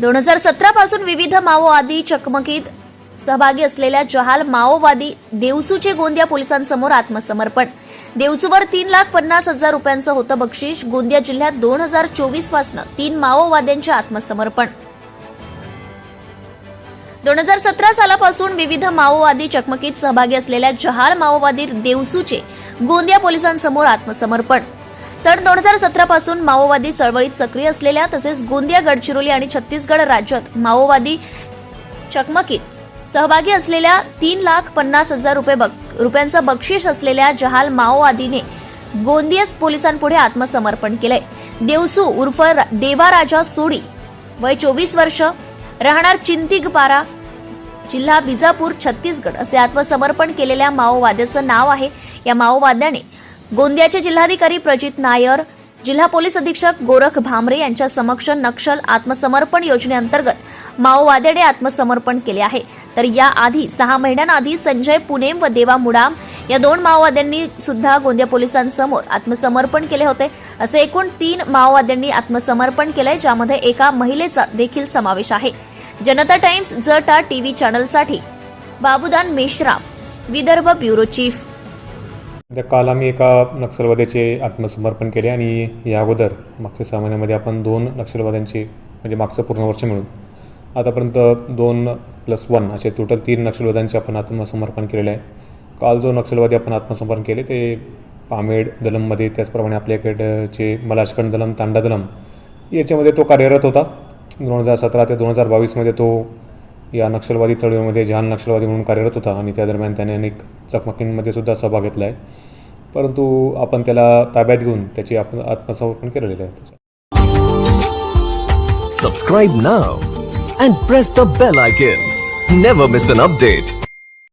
दोन हजार सतरा पासून विविध माओवादी चकमकीत सहभागी असलेल्या जहाल माओवादी देवसूचे गोंदिया पोलिसांसमोर आत्मसमर्पण. देवसूवर तीन लाख पन्नास हजार रुपयांचं होतं बक्षीस. गोंदिया जिल्ह्यात दोन हजार चोवीसपासून तीन माओवाद्यांचे आत्मसमर्पण. दोन हजार सतरा सालापासून विविध माओवादी चकमकीत सहभागी असलेल्या जहाल माओवादी देवसूचे गोंदिया पोलिसांसमोर आत्मसमर्पण. सन दोन हजार सतरा पासून माओवादी चळवळीत सक्रिय असलेल्या तसेच गोंदिया गडचिरोली आणि छत्तीसगड राज्यात माओवादी चकमकीत सहभागी असलेल्या तीन लाख पन्नास हजार रुपये बक- रुपयांचं बक्षीस असलेल्या जहाल माओवादीने गोंदिया पोलिसांपुढे आत्मसमर्पण केलंय. देवसू उर्फ देवाराजा सोडी वय चोवीस वर्ष राहणार चिंतिगपारा जिल्हा बिजापूर छत्तीसगड असे आत्मसमर्पण केलेल्या माओवाद्याचं नाव आहे. या माओवाद्याने गोंदियाचे जिल्हाधिकारी प्रजित नायर जिल्हा पोलीस अधीक्षक गोरख भामरे यांच्या समक्ष नक्षल आत्मसमर्पण योजनेअंतर्गत माओवाद्याने आत्मसमर्पण केले आहे. तर याआधी सहा महिन्यांआधी संजय पुनेम व देवा मुडाम या दोन माओवाद्यांनी सुद्धा गोंदिया पोलिसांसमोर आत्मसमर्पण केले होते. असे एकूण तीन माओवाद्यांनी आत्मसमर्पण केलंय ज्यामध्ये एका महिलेचा देखील समावेश आहे. जनता टाइम्स जटा टीव्ही चॅनलसाठी बाबुदान मेश्राम विदर्भ ब्युरो चीफ. त्या काल आम्ही एका नक्षलवाद्याचे आत्मसमर्पण केले आणि या अगोदर मागच्या सहा महिन्यामध्ये आपण दोन नक्षलवाद्यांचे म्हणजे मागचं पूर्ण वर्ष मिळून आतापर्यंत दोन प्लस वन असे टोटल तीन नक्षलवाद्यांचे आपण आत्मसमर्पण केलेले आहे. काल जो नक्षलवादी आपण आत्मसमर्पण केले ते पामेड दलममध्ये त्याचप्रमाणे आपल्याकडचे मलाशकंड दलम तांडा दलम याच्यामध्ये तो कार्यरत होता. दोन हजार सतरा ते दोन हजार बावीसमध्ये तो या नक्षलवादी चळवळीमध्ये जहान नक्षलवादी म्हणून कार्यरत होता आणि त्या दरम्यान त्याने अनेक चकमकींमध्ये सुद्धा सहभाग घेतला आहे. परंतु आपण त्याला ताब्यात घेऊन त्याची आपण आत्मसमर्पण केलेलं आहे. Subscribe now and press the bell icon never miss an update